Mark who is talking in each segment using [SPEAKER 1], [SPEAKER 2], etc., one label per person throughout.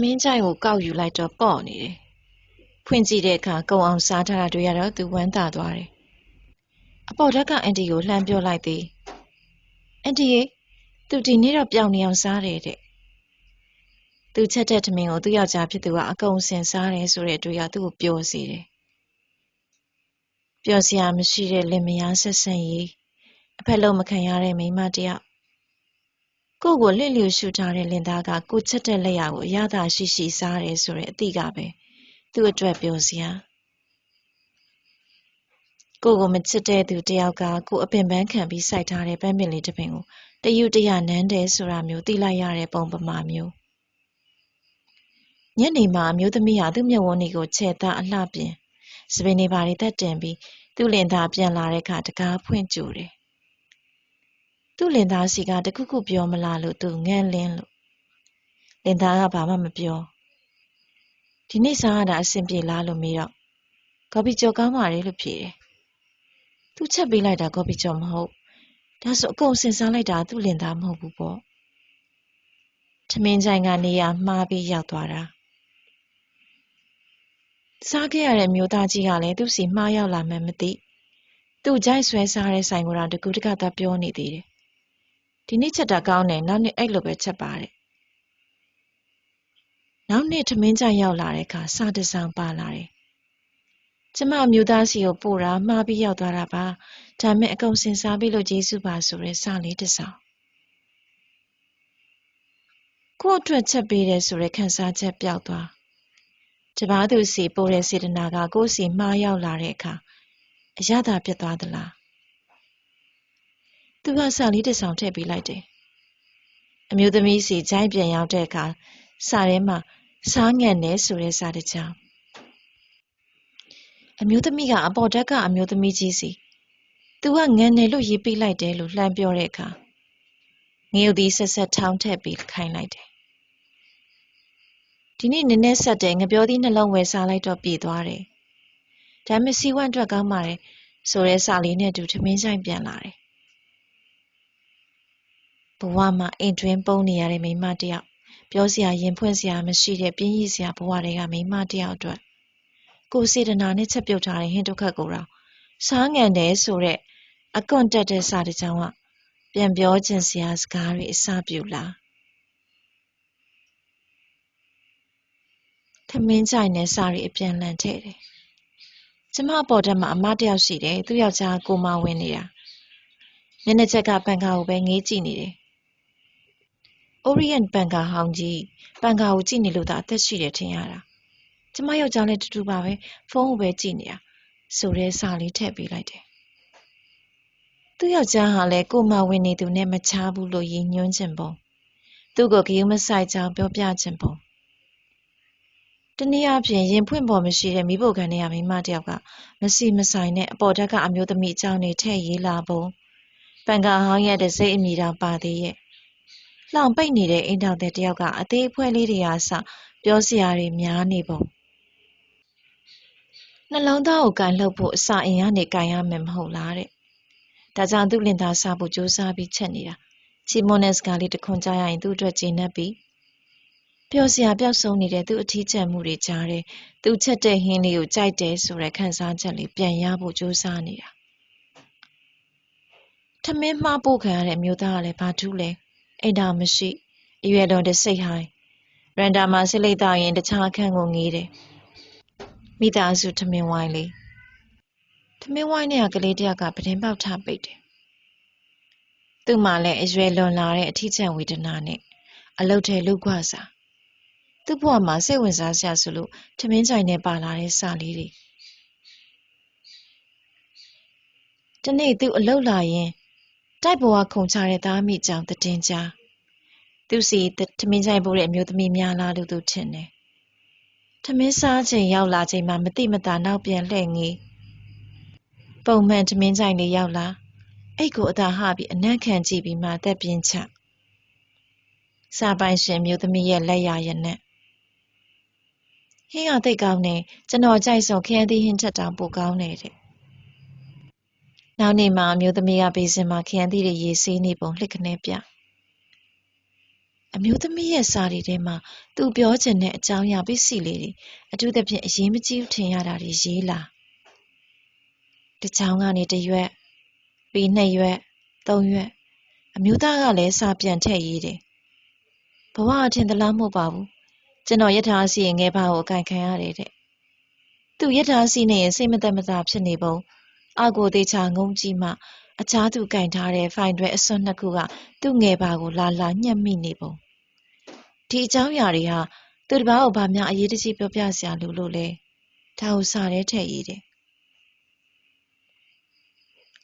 [SPEAKER 1] မင်းကြိုင်ကိုကောက်ယူလိုက်တော့ပေါ့နေတယ်။ဖွင့်ကြည့်တဲ့အခါကုံအောင်စားထားတာတွေ့ရတော့သူဝမ်းသာသွားတယ်။အပေါ်ဓာတ်ကအန်တီကိုလှမ်းပြောလိုက်သည်။အန်တီရေသူဒီနေ့တော့ပြောင်းနေအောင်စားတယ်တဲ့။သူချက်တဲ့ထမင်းကိုသူ့ယောက်ျားဖြစ်သူကအကုန်စင်စားတယ်ဆိုတဲ့အတွေ့အသူ့ကိုပျော်စေတယ်။ပျော်စရာမရှိတဲ့လင်မယားဆက်ဆံရေးအဖက်လုံးမခံရတဲ့မိန်းမတစ်ယောက် ကိုယ့်ကိုလှစ်လျူရှုထားတဲ့လင်သားကကိုချက်တဲ့လက်ရာကိုအရသာရှိရှိစားတယ်ဆိုတဲ့အသည့်ကပဲသူ့အတွက်ပျော်စရာကိုကိုမချစ်တဲ့သူတယောက်ကကိုအပင်ပန်းခံပြီးစိုက်ထားတဲ့ပန်းပင်လေးတစ်ပင်ကိုတယူတရနန်းတယ်ဆိုတာမျိုးသိလိုက်ရတဲ့ပုံပမာမျိုးညနေမှာအမျိုးသမီးဟာသူ့မျက်ဝန်းတွေကိုခြေသားအလှပြင်စပင်းနေပါတွေတက်တင်ပြီးသူ့လင်သားပြန်လာတဲ့အခါတကားဖွင့်ကြိုတယ် သူ့လင်သားစီကတခုခုပြောမလားလို့သူငန်းလင်းလို့လင်သားကဘာမှမပြောဒီနေ့စားရတာအဆင်ပြေလားလို့မေးတော့ကော်ဖီကြော်ကောင်းပါတယ်လို့ဖြေတယ်သူချက်ပေးလိုက်တာကော်ဖီကြော်မဟုတ်ဒါဆိုအကုန်စင်စားလိုက်တာသူ့လင်သားမဟုတ်ဘူးပေါ့ထမင်းချိုင်ကနေရာမှားပြီးရောက်သွားတာစားခဲ့ရတဲ့မျိုးသားကြီးကလည်းသူ့စီမှားရောက်လာမှမသိသူ့ကြိုက်ဆွဲစားတဲ့ဆိုင်ကိုတော့တကူတကသာပြောနေသေးတယ် ဒီနေ့ချက်တာကောင်းတယ်နောက်နေ့အဲ့လိုပဲချက်ပါတဲ့နောက်နေ့ထမင်းကြရောက်လာတဲ့အခါစာတဆောင်ပါလာတယ်ကျမအမျိုးသားစီကိုပို့တာမှားပြီးရောက်သွားတာပါဒါမဲ့အကုန်စင်စားပြီးလို့ကျေးဇူးပါဆိုရဲစာလေးတစ်ဆောင်ကို့အတွက်ချက်ပေးတယ်ဆိုရဲခန်းစားချက်ပျောက်သွားတပားသူစီပို့တဲ့စေတနာကကိုယ့်စီမှားရောက်လာတဲ့အခါအရသာပြတ်သွားသလား သူကစာလေးတစ်ဆောင်ထည့်ပေးလိုက်တယ်အမျိုးသမီးစီဂျိုင်းပြန်ရောက်တဲ့အခါစာထဲမှာစားငံနဲ့ဆိုတဲ့စာတစ်ချောင်းအမျိုးသမီးကအပေါ်တက်ကအမျိုးသမီးကြီးစီသူကငန်တယ်လို့ရေးပေးလိုက်တယ်လို့လှမ်းပြောတဲ့အခါငရုတ်သီးဆက်ဆက်ထောင်းထည့်ပြီးခိုင်းလိုက်တယ်ဒီနေ့နည်းနည်းဆက်တယ်ငပြောသီးနှလုံးဝယ်စားလိုက်တော့ပြေသွားတယ်ဒါမှစီဝန့်အတွက်ကောင်းပါတယ်ဆိုရဲစာလေးနဲ့တူထမင်းဆိုင်ပြန်လာတယ် ဘဝမှာအိမ်တွင်းပုံနေရတဲ့မိန်းမတယောက်ပြောစရာရင်ဖွင့်စရာမရှိတဲ့ပြင်းရည်စရာဘဝတွေကမိန်းမတယောက်အတွက်ကိုစေတနာနဲ့ချက်ပြုတ်ထားတဲ့ဟင်းဒုက္ခကိုတော့စားငံတယ်ဆိုတဲ့အကွန်တက်တဲ့စာတစ်ကြောင်းကပြန်ပြောခြင်းစရာစကားတွေအစပြုလာထမင်းကြိုင်နဲ့စာရီအပြန်လန်ထည့်တယ်ကျမပေါ်တက်မှာအမတယောက်ရှိတယ်သူ့ယောက်ျားကိုမဝင်နေတာမျက်နှာချက်ကပန်ကာကိုပဲငေးကြည့်နေတယ် Orient ပန်ကာဟောင်းကြီးပန်ကာကိုကြည့်နေလို့သာအသက်ရှိတယ်ထင်ရတာကျမယောက်ျားလည်းတူတူပါပဲဖုန်းကိုပဲကြည့်နေတာဆိုတဲ့စာလေးထည့်ပေးလိုက်တယ်သူ့ယောက်ျားဟာလည်းကိုမဝင်နေသူနဲ့မချဘူးလို့ရည်ညွှန်းခြင်းပုံသူ့ကိုဂယုမဆိုင်ကြောင်းပြောပြခြင်းပုံတနည်းအားဖြင့်ရင်ဖွင့်ပေါ်မရှိတဲ့မိဖို့ခံရမိမတယောက်ကမစီမဆိုင်နဲ့အပေါ်ဓာတ်ကအမျိုးသမီးအကြောင်းတွေထည့်ရေးလာပုံပန်ကာဟောင်းရဲ့တစိမ့်အမိတောင်ပါသေးရဲ့ လောင်ပိတ်နေတဲ့အိမ်ထောင်တဲ့တယောက်ကအသေးအဖွဲလေးတွေအားစပြောစရာတွေများနေပုံနှလုံးသားကိုကန်လှုပ်ဖို့အစာအိမ်ကနေကန်ရမယ်မဟုတ်လားတဲ့ဒါကြောင့်သူ့လင်သားစားဖို့ကြိုးစားပြီးချက်နေတာချီမွန်နဲ့စကားလေးတခွန်ကြားရရင်သူ့အတွက်ကျေနပ်ပြီးပျော်စရာပျောက်ဆုံးနေတဲ့သူ့အထီးကျန်မှုတွေကြားတယ်သူချက်တဲ့ဟင်းလေးကိုကြိုက်တယ်ဆိုတဲ့ခံစားချက်လေးပြန်ရဖို့ကြိုးစားနေတာထမင်းမှားပို့ခံရတဲ့မျိုးသားကလည်းဘာထူးလဲ အိမ်တော်မရှိအရွယ်လွန်တဲ့စိတ်ဟိုင်းရန်တာမှာဆစ်လိတ်တော့ရင်တခြားအခန်းကိုငေးတယ်မိသားစုထမင်းဝိုင်းလေးထမင်းဝိုင်းနဲ့ကလေးတယောက်ကပတင်းပေါက်ထပိတ်တယ်သူ့မှာလည်းအရွယ်လွန်လာတဲ့အထီးကျန်ဝေဒနာနဲ့အလုတ်ထဲလူကွစာသူ့ဘဝမှာစိတ်ဝင်စားစရာဆိုလို့ထမင်းကြိုင်နဲ့ပါလာတဲ့စာလေးတွေဒီနေ့သူအလုတ်လာရင် တိုက်ပေါ်ကခုံချတဲ့သားမိကြောင်တည်င်းကြားသူစီထမင်းကြိုင်ပို့တဲ့အမျိုးသမီးများလားလို့သူထင်တယ်ထမင်းစားချိန်ရောက်လာချိန်မှာမတိမတာနောက်ပြန်လှည့်ငေးပုံမှန်ထမင်းကြိုင်လေးရောက်လာအိတ်ကိုအသာဟပြီးအနံ့ခံကြည့်ပြီးမှသက်ပြင်းချစာပိုင်ရှင်မျိုးသမီးရဲ့လက်ရရနဲ့ဟင်းကသိကောင်းနေကျွန်တော်ကြိုက်ဆုံးခရမ်းသီးဟင်းချက်တောင်ပိုကောင်းနေတဲ့ နောက်နေ့မှအမျိုးသမီးကဘေးစင်မှာခရမ်းသီးတွေရေးဆေးနေပုံလှစ်ခနဲပြအမျိုးသမီးရဲ့စာတွေထဲမှာသူပြောချင်တဲ့အကြောင်းအရာပစ္စည်းလေးတွေအထူးသဖြင့်အရေးမကြီးဘူးထင်ရတာတွေရေးလာတစ်ချောင်းကနေတစ်ရွက်ပြီးနှစ်ရွက်သုံးရွက်အမျိုးသားကလည်းစာပြန်ထည့်ရေးတယ်ဘဝအထင်သလားမဟုတ်ပါဘူးကျွန်တော်ယထာစီရင်ငယ်ပါကိုအကင်ခံရတယ်တဲ့သူယထာစီနေရင်စိတ်မသက်မသာဖြစ်နေပုံ အကိုသေးချာငုံကြည့်မှအခြားသူကင်ထားတဲ့ဖိုင်တွေအစွန်းနှစ်ခုကသူ့ငယ်ပါကိုလာလာညှက်မိနေပုံဒီအကြောင်းအရာတွေဟာသူတစ်ပါးကိုဘာများအရေးတကြီးပြောပြစရာလိုလို့လဲဒါကိုစာထဲထည့်ရေးတယ်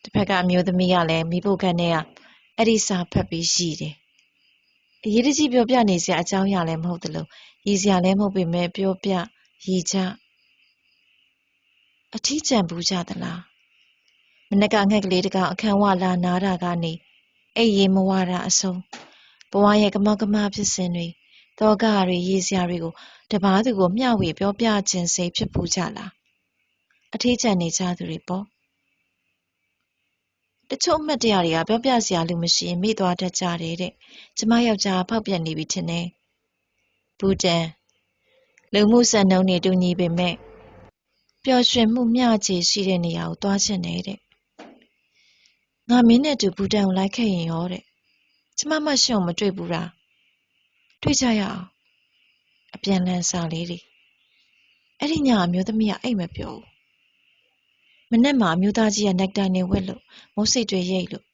[SPEAKER 1] တစ်ဖက်ကအမျိုးသမီးကလည်းမိဖို့ခန့်နဲ့ကအဲ့ဒီစာဖတ်ပြီးရည်တယ်အရေးတကြီးပြောပြနေစရာအကြောင်းအရာလည်းမဟုတ်သလိုရည်စရာလည်းမဟုတ်ပေမဲ့ပြောပြရည်ချအထီးကျန်ဘူးကြသလား မနက်ကငှက်ကလေးတကောင်အခန်းဝလာနားတာကနေအဲ့ရေမဝတာအဆုံးဘဝရဲ့ကမောက်ကမဖြစ်စဉ်တွေတောကတွေရေးစရာတွေကိုတပားသူကိုမျှဝေပြောပြခြင်းစိတ်ဖြစ်ပူးကြလားအထီးကျန်နေကြသူတွေပေါ့တချို့အမှတ်တရတွေကပြောပြစရာလူမရှိရင်မေ့သွားတတ်ကြတယ်တဲ့ကျမယောက်ျားဖောက်ပြန်နေပြီထင်တယ်ဘူတန်လူမှုစံနှုန်းတွေတူညီပေမဲ့ပျော်ရွှင်မှုမျှခြေရှိတဲ့နေရာကိုသွားချင်တယ်တဲ့ ငါမင်းနဲ့တူဘူတန်ကိုလိုက်ခဲ့ရင်ရောတဲ့ကျမမရှုံမတွေ့ဘူးလားတွေ့ကြရအောင်အပြန်လန်စာလေးတွေအဲ့ဒီညအမျိုးသမီးကအိတ်မပြောဘူးမနေ့မှအမျိုးသားကြီးကနက်တိုင်နေဝက်လို့မိုးစိတ်တွေရိတ်လို့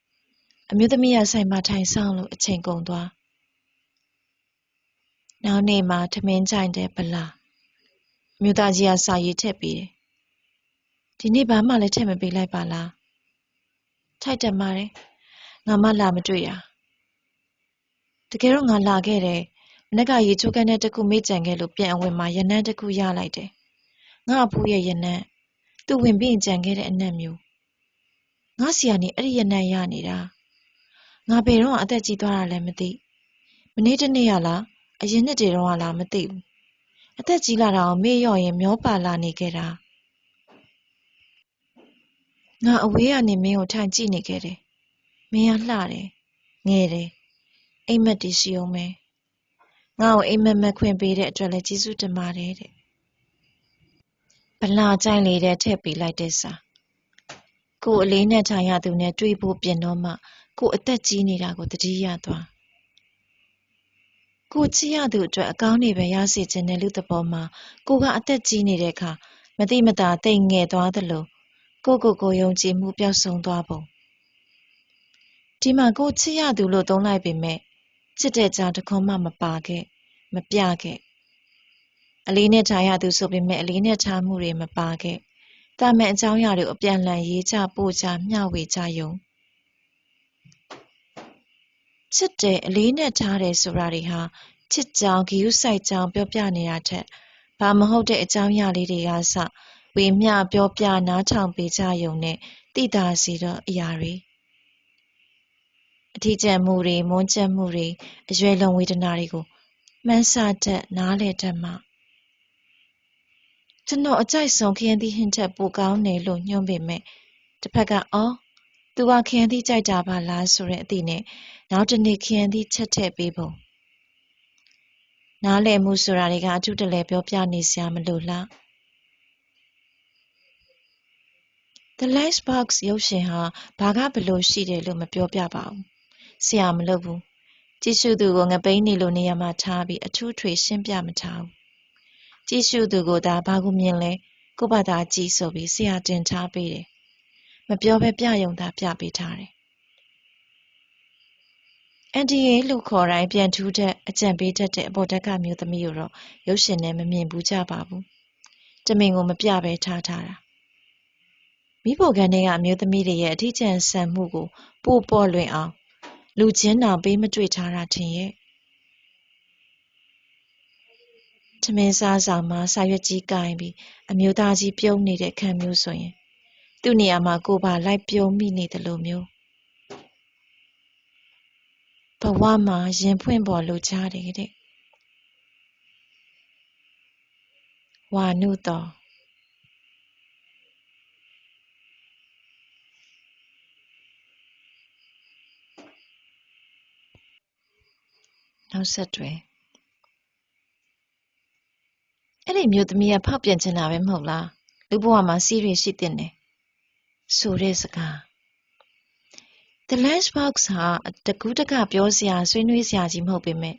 [SPEAKER 1] အမျိုးသမီးကဆိုင်မှာထိုင်ဆောင်လို့အချိန်ကုန်သွားနောက်နေ့မှထမင်းချိုင်တဲ့ဗလာအမျိုးသားကြီးကစာရေးထည့်ပေးတယ်ဒီနေ့ဘာမှလည်းထည့်မပေးလိုက်ပါလား ထိုက်တယ်မာတယ်ငါမလာမတွေ့ရတကယ်တော့ငါလာခဲ့တယ်မနေ့ကရေချိုးကန်တဲ့တခုမေ့ကြံခဲ့လို့ပြန်အဝင်မှာရနန်းတခုရလိုက်တယ်ငါအဖိုးရဲ့ရနန်းသူဝင်ပြီးကြံခဲ့တဲ့အနက်မျိုးငါစီကနေအဲ့ဒီရနန်းရနေတာငါဘယ်တော့အသက်ကြီးသွားတာလဲမသိမနေ့တနေ့ရလားအရင်နှစ်တွေတော့လားမသိဘူးအသက်ကြီးလာတာအောင်မေ့လျော့ရင်မျောပါလာနေခဲ့တာ ငါအဝေးကနေမင်းကိုထိုင်ကြည့်နေခဲ့တယ်မင်းကလှတယ်ငယ်တယ်အိမ်မက်တည်ရှိအောင်ပဲငါ့ကိုအိမ်မက်မက်ခွင့်ပေးတဲ့အတွက်လည်းကျေးဇူးတင်ပါတယ်တဲ့ဗလာကြိုင်လေးတဲ့ထည့်ပေးလိုက်တဲ့စာကိုအလေးနဲ့ထားရသူနဲ့တွေ့ဖို့ပြင်တော့မှကိုအသက်ကြီးနေတာကိုတတိယသွားကိုချစ်ရသူအတွက်အကောင်းနေပဲရစေခြင်းနဲ့လူသဘောမှာကိုကအသက်ကြီးနေတဲ့အခါမတိမတာတိမ်ငယ်သွားသလို ကိုကိုကိုယုံကြည်မှုပျောက်ဆုံးသွားပုံဒီမှာကိုချစ်ရသူလို့သုံးလိုက်ပေမဲ့ချစ်တဲ့ကြောင်တခွန်းမှမပါခဲ့မပြခဲ့အလေးနဲ့ထားရသူဆိုပေမဲ့အလေးနဲ့ထားမှုတွေမပါခဲ့တာမန်အကြောင်းအရာတွေအပြန်လှန်ရေးချပို့ချမျှဝေကြယုံချစ်တယ်အလေးနဲ့ထားတယ်ဆိုတာတွေဟာချစ်ကြောင်ဂယုစိုက်ကြောင်ပြောပြနေတာထက်ဘာမဟုတ်တဲ့အကြောင်းအရာလေးတွေကစ ဝေမျှပြောပြနားထောင်ပေးကြယုံနဲ့တိတာစီတော့အရာတွေအထီးကျန်မှုတွေမွန်းကျက်မှုတွေအရွယ်လုံးဝေဒနာတွေကိုမှန်းဆတတ်နားလေတတ်မှကျွန်တော်အကြိုက်ဆုံးခရမ်းသီးဟင်းချက်ပိုကောင်းတယ်လို့ညွှန်းပေမဲ့တစ်ဖက်ကအော်သူကခရမ်းသီးကြိုက်တာပါလားဆိုတဲ့အသည့်နဲ့နောက်တစ်နေ့ခရမ်းသီးချက်ထည့်ပေးပုံနားလည်မှုဆိုတာတွေကအထူးတလဲပြောပြနေစရာမလိုလား The Lunchbox ရုပ်ရှင်ဟာဘာကဘလို့ရှိတယ်လို့မပြောပြပါဘူးဆရာမလုပ်ဘူးကြည့်ရှုသူကိုငပိန်းနေလိုနေရာမှာထားပြီးအထူးထွေရှင်းပြမထားဘူးကြည့်ရှုသူကိုသာဘာကိုမြင်လဲကိုယ့်ဘာသာကြည့်ဆိုပြီးဆရာတင်ထားပေးတယ်မပြောဘဲပြယုံသာပြပေးထားတယ်အန်တီယေလို့ခေါ်တိုင်းပြန်ထူးတဲ့အကြံပေးတတ်တဲ့အပေါ်တက်ကမျိုးသမီးကိုတော့ရုပ်ရှင်နဲ့မမြင်ဘူးကြပါဘူးတမင်ကိုမပြဘဲထားထားတာ မိဖို့ကန်တဲ့အမျိုးသမီးတွေရဲ့အထီးကျန်ဆန်မှုကိုပို့ပေါ်လွင်အောင်လူချင်းတောင်ပေးမတွေ့ထားတာထင်ရဲ့ထမင်းစားဆောင်မှာစာရွက်ကြီးကိုင်ပြီးအမျိုးသားကြီးပြုံးနေတဲ့ခံမျိုးဆိုရင်သူ့နေရာမှာကိုပါလိုက်ပြုံးမိနေတယ်လို့မျိုးဘဝမှာရင်ဖွင့်ပေါ်လို့ကြားတယ်တဲ့ဝါနုတော် နောက်ဆက်တွင်အဲ့ဒီမျိုးသမီးကဖောက်ပြန်ချင်တာပဲမဟုတ်လားလူဘဝမှာစီးရရှိတဲ့နေဆိုတဲ့စကား The lunchbox ဟာတကူးတကပြောစရာဆွေးနွေးစရာကြီးမဟုတ်ပေမဲ့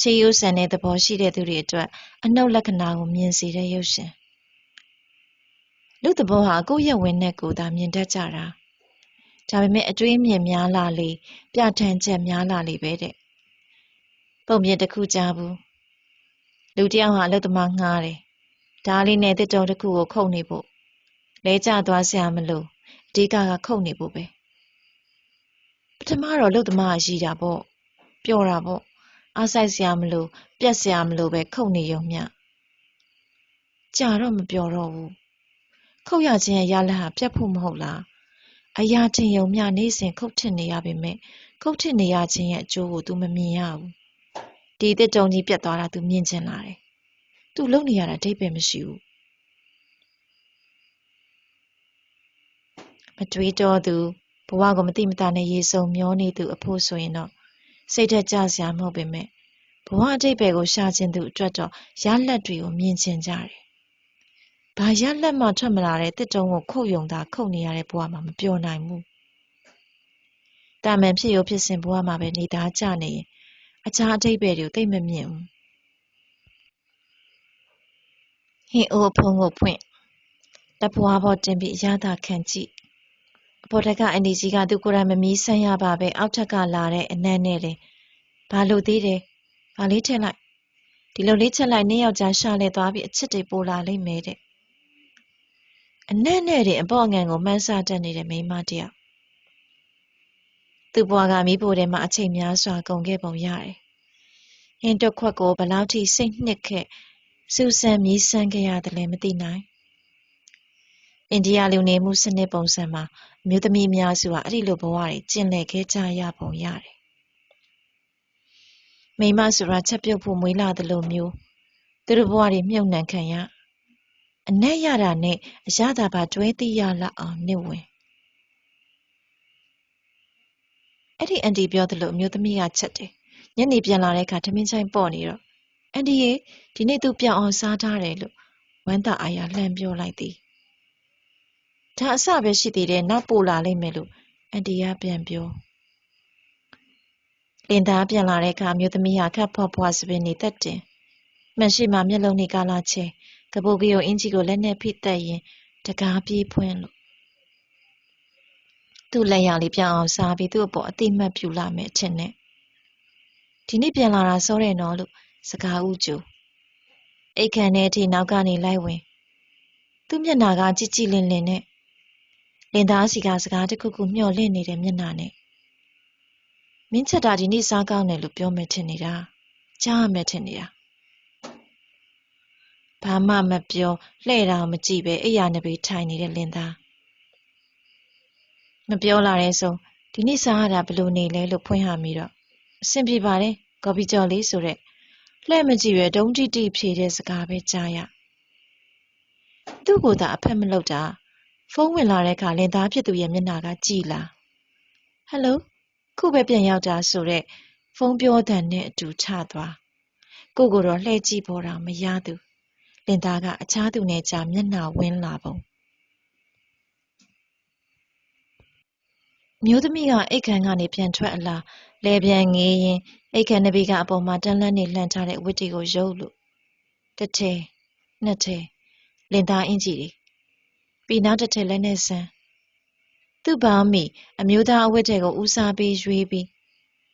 [SPEAKER 1] ရှေးရိုးဆန်တဲ့သဘောရှိတဲ့သူတွေအတွက်အနှုတ်လက္ခဏာကိုမြင်စေတဲ့ရုပ်ရှင်လူသဘောဟာကိုယ့်ရဲ့ဝင်နဲ့ကိုယ်သာမြင်တတ်ကြတာဒါပေမဲ့အတွေးမြင်များလာလေပြဋ္ဌာန်းချက်များလာလေပဲတဲ့ ပုံပြင်တစ်ခုကြားဘူးလူတယောက်ဟာအလုတ်သမားငှားတယ်ဓားလေးနဲ့တစ်တုံတစ်ခုကိုခုတ်နေဖို့လဲကျသွားစရာမလိုအဓိကကခုတ်နေဖို့ပဲပထမတော့အလုတ်သမားကရည်တာပေါ့ပျော်တာပေါ့အားဆိုင်စရာမလိုပြက်စရာမလိုပဲခုတ်နေရုံမျှကြာတော့မပျော်တော့ဘူးခုတ်ရခြင်းရဲ့ရလဒ်ဟာပြက်ဖို့မဟုတ်လားအရာတင်ယုံမျှနေ့စဉ်ခုတ်ထစ်နေရပေမဲ့ခုတ်ထစ်နေရခြင်းရဲ့အကျိုးကို तू မမြင်ရဘူး ဒီတစ်တုံကြီးပြတ်သွားတာ तू မြင်ချင်လာတယ် तू လုံနေရတာအဓိပ္ပာယ်မရှိဘူး မတွေးတော့သူဘဝကိုမတိမတာနဲ့ရေစုံမျောနေသူအဖို့ဆိုရင်တော့ စိတ်ထက်ကြစရာမဟုတ်ပေမဲ့ဘဝအဓိပ္ပာယ်ကိုရှာခြင်းသူအတွက်တော့ ရလက်တွေကို မြင်ချင်ကြတယ်။ဘာရလက်မှထွက်မလာတဲ့တစ်တုံးကို ခုတ်ယုံတာခုတ်နေရတဲ့ဘဝမှာ မပျော်နိုင်ဘူး။တာမန်ဖြစ်ရောဖြစ်စဉ်ဘဝမှာပဲ နေသားကြနေရင် အခြားအဓိပ္ပာယ်တွေကိုသိမမြင်ဘူး။ဟင်းအိုးဖုံးကိုဖွင့်လက်ဘွားပေါ်တင်ပြီးအရသာခံကြည့်အပေါ်ထက်ကအန်ဒီကြီးကသူကိုယ်တိုင်မမီးဆန်းရပါပဲအောက်ထက်ကလာတဲ့အနံ့နဲ့လေဘာလို့သေးတယ်ဘာလေးထည့်လိုက်ဒီလိုလေးချက်လိုက်နင်းယောက်ျားရှာလဲသွားပြီးအချစ်တွေပိုလာလိမ့်မယ်တဲ့အနံ့နဲ့တင်အပေါ်ငံကိုမှန်းဆတတ်နေတဲ့မိန်းမတယောက် သူ့ဘွားကမိဖို့ထဲမှာအချိန်များစွာကုန်ခဲ့ပုံရတယ်ဟင်းတစ်ခွက်ကိုဘလောက်ထိစိတ်နှစ်ခဲ့စူဆန်မြည်ဆန်းခဲ့ရတယ်လည်းမသိနိုင်အိန္ဒိယလူနေမှုစနစ်ပုံစံမှာအမျိုးသမီးအများစုဟာအဲ့ဒီလိုဘဝတွေကျင့်လည်ခဲ့ကြရပုံရတယ်။မိမဆိုတာချက်ပြုတ်ဖို့မွေးလာသလိုမျိုးသူတို့ဘဝတွေမြုပ်နှံခံရအနက်ရတာနဲ့အရသာပါတွဲသိရလောက်အောင်နှိမ့်ဝင် အဲ့ဒီအန်တီပြောသလိုအမျိုးသမီးကချက်တယ်ညနေပြန်လာတဲ့အခါထမင်းချိုင်းပေါ့နေတော့အန်တီရေဒီနေ့သူပြောင်းအောင်စားထားတယ်လို့ဝမ်းသာအားရလှမ်းပြောလိုက်သည်ဒါအစပဲရှိသေးတယ်နောက်ပို့လာလိမ့်မယ်လို့အန်တီကပြန်ပြောလင်သားပြန်လာတဲ့အခါမျိုးသမီးဟာခပ်ဖွားဖွားစပင်းနေတက်တင်မှန်ရှိမှမျက်လုံးနဲ့ကာလာချဲကပုတ်ကရုံအင်ကြီးကိုလက်နဲ့ဖိတက်ရင်တကားပြေးဖွင့်လို့ သူ့လက်ရလေးပြောင်းအောင်စားပြီးသူ့အပေါ်အတိမတ်ပြူလာမယ်ထင်နဲ့ဒီနေ့ပြန်လာတာစောတယ်နော်လို့စကားဥကျူအိတ်ခံတဲ့အထိနောက်ကနေလိုက်ဝင် သူ့မျက်နာကကြည်ကြည်လင်လင်နဲ့လင်သားစီကစကားတစ်ခုခုမျှော်လင့်နေတဲ့မျက်နှာနဲ့မင်းချက်တာဒီနေ့စားကောင်းတယ်လို့ပြောမယ်ထင်နေတာကြားရမယ်ထင်နေတာဘာမှမပြောလှဲ့တာမကြည့်ပဲအိယာနှစ်ပေထိုင်နေတဲ့လင်သား မပြောလာတဲ့ဆုံးဒီနေ့စားရတာဘလို့နေလဲလို့ဖွင့်ဟမိတော့အဆင်ပြေပါတယ်ကော်ပီကျော်လေးဆိုတဲ့လှဲ့မကြည့်ပဲဒုံတိတိဖြေတဲ့စကားပဲကြားရသူ့ကိုယ်သာအဖက်မလုပ်တာဖုန်းဝင်လာတဲ့အခါလင်သားဖြစ်သူရဲ့မျက်နှာကကြည်လာဟယ်လိုခုပဲပြန်ရောက်တာဆိုတဲ့ဖုန်းပြောတဲ့နဲ့အတူချသွားကိုကိုတော့လှည့်ကြည့်ပေါ်တာမရသူလင်သားကအခြားသူနဲ့ကြာမျက်နှာဝင်းလာပုံ မျိုးသမီးက အိတ်ခမ်းကနေ ပြန်ထွက်အလာလဲပြန်ငေးရင်အိတ်ခမ်းနဘေးကအပေါ်မှာ တန်းလန်းနေလှန်ထားတဲ့ဝတ်တီကို ရုပ်လို့ တစ်ထဲနှစ်ထဲလင်သားအင်ကြီးတွေ ပြီး နောက်တစ်ထစ်လက်နဲ့ဆန်းသူ့ပေါင်းမိအမျိုးသားအဝတ်တွေကို ဦးစားပေးရွေးပြီး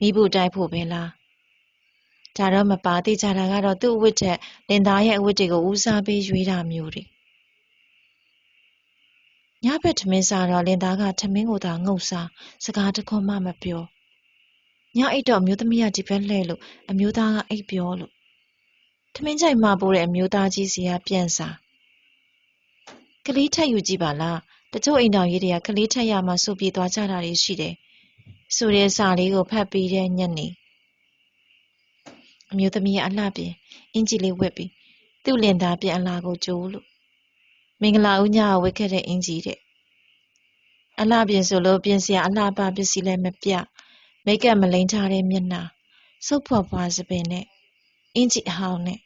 [SPEAKER 1] မိဖို့တိုက်ဖို့ပဲလား ဒါတော့မပါ သေးကြတာကတော့ သူ့အဝတ်ထက် လင်သားရဲ့အဝတ်တွေကို ဦးစားပေးရွေးတာမျိုးတွေ ညဘက်ထမင်းစားတော့လင်သားကထမင်းကိုသာငုတ်စားစကားတခွန်းမှမပြောညအိတ်တော့အမျိုးသမီးကဒီဘက်လှဲ့လို့အမျိုးသားကအိတ်ပြောလို့ထမင်းချိုင်မှာပိုးတဲ့အမျိုးသားကြီးစီကပြန်စားကလေးထက်ယူကြည့်ပါလားတချို့အိမ်တော်ကြီးတွေကကလေးထက်ရမှဆိုပြေးသွားကြတာတွေရှိတယ်ဆိုတဲ့စာလေးကိုဖတ်ပြီးတဲ့ညနေအမျိုးသမီးကအလှပြင်အင်ဂျီလေးဝက်ပြီးသူ့လင်သားပြန်အလာကိုကြိုးလို့ မင်္ဂလာဦးညဝက်ခဲ့တဲ့အင်ဂျီတဲ့အလှပြင်ဆိုလို့ပြင်စရာအလှပပစ္စည်းလည်းမပြမိတ်ကပ်မလိန်ထားတဲ့မျက်နှာစုပ်ဖွားဖွားစပင်နဲ့အင်ကြီးအဟောင်းနဲ့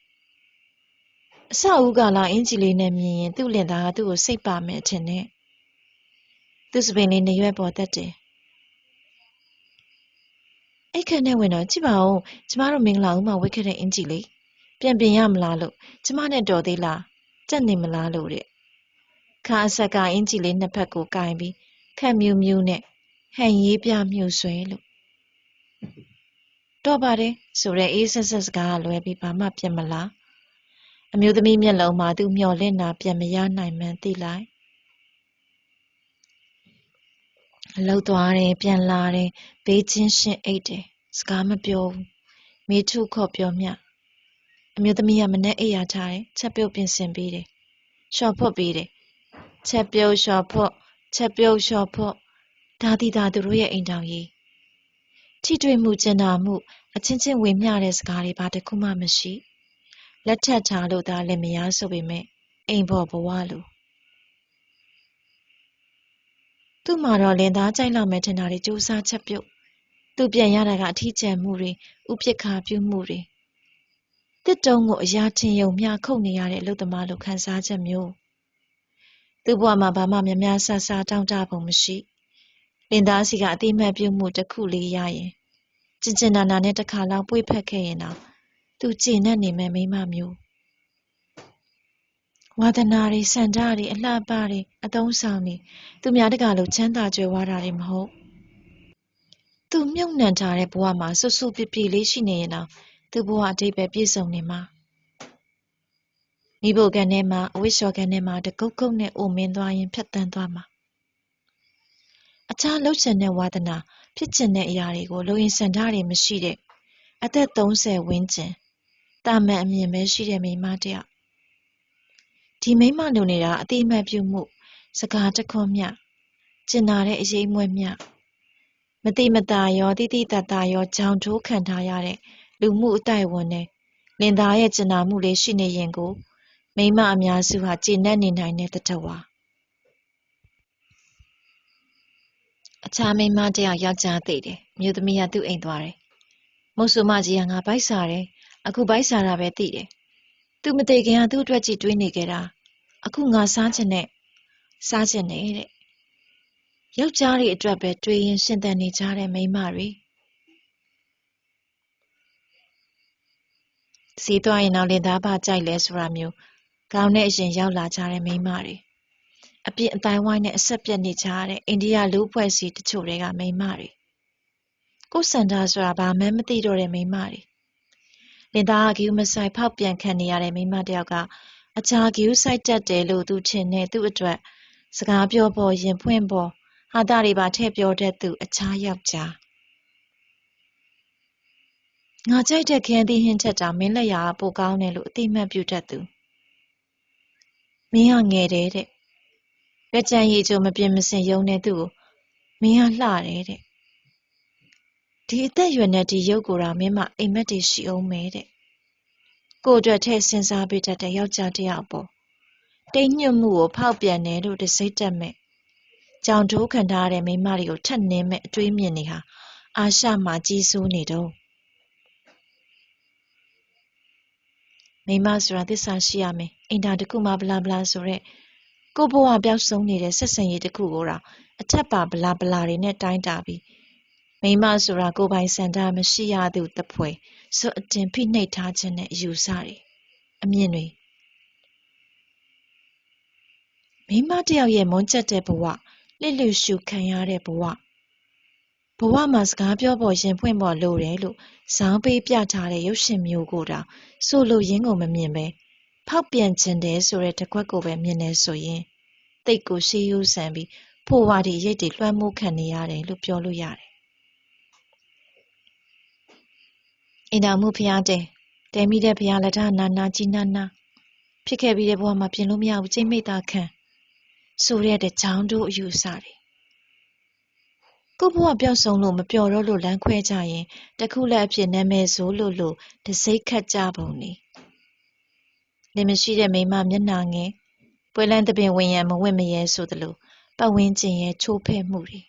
[SPEAKER 1] အစအဦးကလာအင်ကြီးလေးနဲ့မြင်ရင်သူ့လင်သားကသူ့ကိုစိတ်ပါမယ်ထင်နဲ့သူ့စပင်လေးနေရွက်ပေါ်တက်တယ်အိတ်ခက်နဲ့ဝင်တော့ကြည့်ပါဦးကျမတို့မင်္ဂလာဦးမှာဝတ်ခဲ့တဲ့အင်ကြီးလေးပြန်ပြင်ရမလားလို့ကျမနဲ့တော်သေးလားကြက်နေမလားလို့တဲ့ ခါအဆက်ကအင်ကြီးလေးနှစ်ဖက်ကိုကင်ပြီးခက်မြူးမြူးနဲ့ဟန်ရေးပြမြူဆွဲလို့တော့ပါတယ်ဆိုတဲ့အေးဆက်ဆက်စကားကလွယ်ပြီးဘာမှပြတ်မလားအမျိုးသမီးမျက်လုံးမှာသူမျောလင့်တာပြန်မရနိုင်မှန်းသိလိုက်အလောက်သွားတယ်ပြန်လာတယ်ဘေးချင်းရှင်းအိတ်တယ်စကားမပြောဘူးမေထုခေါ်ပြောမြအမျိုးသမီးကမနဲ့အိပ်ရထားတယ်ချက်ပြုတ်ပြင်ဆင်ပေးတယ်ရှော့ဖွတ်ပေးတယ် ချက်ပြုတ်ရှော့ဖွတ်ချက်ပြုတ်ရှော့ဖွတ်ဒါတိဒါသူတို့ရဲ့အိမ်တောင်ကြီးထိတွေ့မှုကျင်နာမှုအချင်းချင်းဝေမျှတဲ့စကားတွေဘာတစ်ခုမှမရှိလက်ထပ်ထားလို့ဒါလည်းမရဆိုပေမဲ့အိမ်ပေါ်ဘဝလိုသူ့မှာတော့လင်သားကြိုက်လောက်မဲ့ထင်တာတွေစူးစားချက်ပြုတ်သူပြန်ရတာကအထီးကျန်မှုတွေဥပက္ခပြုမှုတွေတစ်တုံးကိုအရာထင်ယုံမျှခုတ်နေရတဲ့အလုပ်သမားလိုခံစားချက်မျိုး သူ့ဘဝမှာဘာမှများများဆဆတောင်းတပုံမရှိလင်သားစီကအတိမတ်ပြုမှုတစ်ခုလေးရရင်ကျင်ကျင်နာနာနဲ့တစ်ခါလောက်ပွေ့ဖက်ခဲ့ရင်တော့သူကျေနပ်နေမဲ့မိမမျိုးဝါဒနာတွေစန္ဒတွေအလှပတွေအသုံးဆောင်တွေသူများတကာလို့ချမ်းသာကြွယ်ဝတာတွေမဟုတ်သူမြုပ်နှံထားတဲ့ဘဝမှာဆွဆွပြပြလေးရှိနေရင်တော့သူ့ဘဝအတိတ်ပဲပြည့်စုံနေမှာ မိဖို့ကန်ထဲမှာ အဝိရှော်ကန်ထဲမှာ တကုတ်ကုတ်နဲ့ အိုမင်းသွားရင်ဖြတ်တန်းသွားမှာ အခြားလှုပ်ချင်တဲ့ဝါဒနာ ဖြစ်ချင်တဲ့အရာတွေကို လိုရင်စန္ဒတွေမရှိတဲ့ အသက်30ဝန်းကျင်တာမန်အမြင်ပဲရှိတဲ့ မိန်းမတယောက် ဒီမိန်းမလိုနေတာအတိအမှတ်ပြုမှု စကားတခွန်းမြကျင်နာတဲ့အရေးမွဲ့မြမတိမတာရောတိတိတတ်တာရောကြောင်ထိုးခံထားရတဲ့ လူမှုအတိုက်အဝန်နဲ့လင်သားရဲ့ကျင်နာမှုလေး ရှိနေရင်ကို မိန်းမအများစုဟာကျေနပ်နေနိုင်တဲ့တထဝါအခြားမိန်းမတယောက်ယောက်ျားသိတယ်မြို့သမီးကသူ့အိမ်သွားတယ်မုတ်ဆိုမကြီးကငါဘိုက်စားတယ်အခုဘိုက်စားတာပဲသိတယ်သူမသိခင်ကသူ့အတွက်ကြည့်တွေးနေကြတာအခုငါစားချင်တဲ့စားချင်နေတဲ့ယောက်ျားတွေအတွက်ပဲတွေးရင်ရှင်သန်နေကြတဲ့မိန်းမတွေစီးသွားရင်တော့လင်သားပါကြိုက်လဲဆိုတာမျိုး ကောင်းတဲ့အရင်ရောက်လာကြတဲ့မိန်းမတွေအပြစ်အတိုင်းဝိုင်းနဲ့အဆက်ပြတ်နေကြတဲ့အိန္ဒိယလူဖွဲ့စည်းတချို့တွေကမိန်းမတွေကိုစန္ဒာဆိုတာဘာမှမသိတော့တဲ့မိန်းမတွေလင်သားကဂီယူမဆိုင်ဖောက်ပြန်ခံနေရတဲ့မိန်းမတယောက်ကအခြားဂီယူဆိုင်တက်တယ်လို့သူထင်နေသူ့အတွက်စကားပြောပေါ်ရင်ဖွင့်ပေါ်ဟာတာတွေပါထည့်ပြောတတ်သူအခြားယောက်ျားငါကြိုက်တဲ့ခန်းသီးဟင်းချက်တာမင်းလက်ရာပိုကောင်းတယ်လို့အတိမတ်ပြုတတ်သူ မင်းကငယ်တယ်တဲ့လက်ချမ်းရည်ချိုမပြင်းမစင်ယုံနေသူ့ကိုမင်းကလှတယ်တဲ့ဒီအသက်ရွယ်နဲ့ဒီရုပ်ကိုယ်တော်မင်းမအိမ်မက်တွေရှိအောင်မဲတဲ့ကိုအတွက်ထည့်စဉ်းစားပေးတတ်တဲ့ယောက်ျားတစ်ယောက်ပေါ့တိတ်ညွတ်မှုကိုဖောက်ပြန်တယ်လို့တစိမ့်တက်မဲ့ကြောင်တိုးခံထားတဲ့မိမတွေကိုထက်နင်းမဲ့အတွေးမြင်တွေဟာအာရှမှာကြီးစိုးနေတော့ မိမဆိုတာသစ္စာရှိရမယ်အင်တာတခုမှဘလာဘလာဆိုတဲ့ကိုဘဝပျောက်ဆုံးနေတဲ့ဆက်ဆံရေးတခုကိုတော့အထက်ပါဘလာဘလာတွေနဲ့တိုင်းတာပြီးမိမဆိုတာကိုပိုင်စန္ဒမရှိရသူတပွဲစွအတင်ဖိနှိပ်ထားခြင်းနဲ့အယူဆတွေအမြင်တွေမိမတယောက်ရဲ့မွန်းကျက်တဲ့ဘဝလစ်လျူရှုခံရတဲ့ဘဝ ဘဝမှာစကားပြောပေါ်ရင်ဖွင့်ပေါ်လိုတယ်လို့ဇောင်းပေးပြထားတဲ့ရုပ်ရှင်မျိုးကိုတောင်ဆိုလိုရင်းကိုမမြင်ပဲဖောက်ပြန်ခြင်းတယ်ဆိုတဲ့တကွက်ကိုပဲမြင်နေဆိုရင်တိတ်ကိုရှေးရိုးဆန်ပြီးဖိုဝါဒီရိတ်တွေလွှမ်းမိုးခံနေရတယ်လို့ပြောလို့ရတယ်။အိမ်တော်မှုဖျားတယ်တဲမိတဲ့ဖျားလက်ထနာနာကြီးနာနာဖြစ်ခဲ့ပြီးတဲ့ဘဝမှာပြင်လို့မရဘူးကျိတ်မိတ်တာခံဆိုတဲ့တဲ့ချောင်းတို့အယူအဆတွေ ကိုဘဝပျောက်ဆုံးလို့မပျော်တော့လို့လမ်းခွဲကြရင်တခုလက်အဖြစ်နာမည်ဆိုလို့လို့တစိတ်ခတ်ကြပုံနေလင်မရှိတဲ့မိမမျက်နာငယ်ပွဲလန်းတပင်ဝင်ရန်မဝင့်မရဲဆိုသလိုပတ်ဝန်းကျင်ရဲ့ချိုးဖဲ့မှုတွေ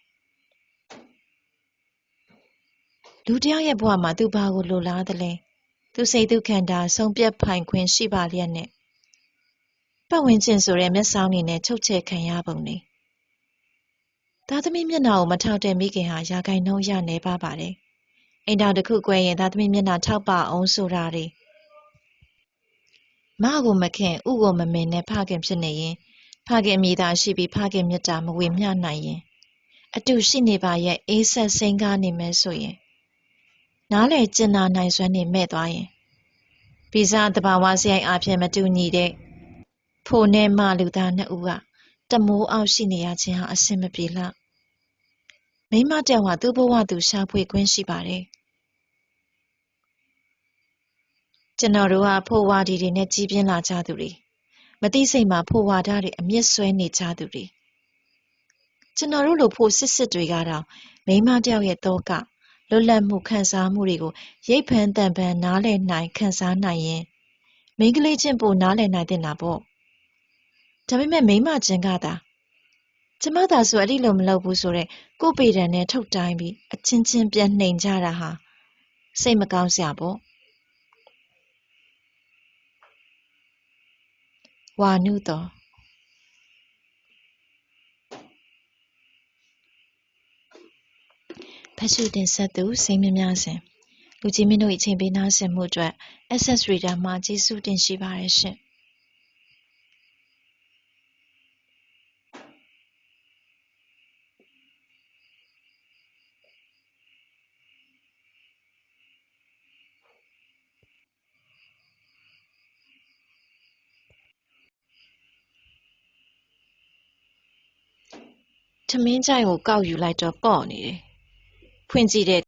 [SPEAKER 1] လူတစ်ယောက်ရဲ့ဘဝမှာသူဘာကိုလိုလားသလဲသူစိတ်သူခန္ဓာဆုံးပြတ်ဖိုင်ခွင့်ရှိပါလျက်နဲ့ပတ်ဝန်းကျင်ဆိုတဲ့မျက်စောင်းနေနဲ့ချုပ်ချယ်ခံရပုံနေ သားသမီးမျက်နှာကိုမထောက်တဲ့မိခင်ဟာရာဂိုင်နှုန်းရနေပါပါတယ်အိမ်တော်တစ်ခုကွဲရင်သားသမီးမျက်နှာထောက်ပါအောင်ဆိုတာတွေမကိုမခင်ဥကိုမမင်နဲ့ဖခင်ဖြစ်နေရင်ဖခင်အမိသားရှိပြီးဖခင်မြတ်တာမဝေမျှနိုင်ရင် အတူရှိနေပါရဲ့အေးဆက်စိန်ကားနေမယ်ဆိုရင်နားလေကျင်နာနိုင်စွမ်းနေမဲ့သွားရင်ဗီဇတဘာဝစရိုက်အဖြစ်မတူညီတဲ့ဖိုနဲ့မလူသားနှစ်ဦးကတမိုးအောက်ရှိနေရခြင်းဟာအဆင်မပြေလောက် မိမတက်ဟာ သူ့ဘဝသူ ရှာဖွေခွင့်ရှိပါတယ် ကျွန်တော်တို့ကဖိုဝါဒီတွေနဲ့ ကြီးပြင်းလာကြသူတွေ မသိစိတ်မှာ ဖိုဝါဒတွေ အမြင့်ဆွဲနေကြသူတွေ ကျွန်တော်တို့လို ဖိုစစ်စစ်တွေကတော့မိမတယောက်ရဲ့တော့ကလွတ်လပ်မှု ခံစားမှုတွေကို ရိပ်ဖန်တန်ပန်နားလည်နိုင် ခံစားနိုင်ရင် မိန်းကလေးချင်း ပိုနားလည်နိုင်တဲ့နာပေါ့ ဒါပေမဲ့ မိမချင်းကသာ ကျမသာဆိုအဲ့ဒီလိုမလုပ်ဘူးဆိုတော့ကို့ပေတံနဲ့ထုတ်တိုင်းပြီးအချင်းချင်းပြန်နှိမ်ကြတာဟာစိတ်မကောင်းစရာပေါ့ဝါနုတော်ဖတ်ရှုတင်ဆက်သူစိတ်မများစဉ်လူကြီးမင်းတို့အချိန်ပေးနားဆင်မှုအတွက် SS Reader မှာကျေးဇူးတင်ရှိပါတယ်ရှင် ထမင်းကြိုင်ကိုကောက်ယူလိုက်တော့ကော့နေတယ်ဖွင့်ကြည့်တဲ့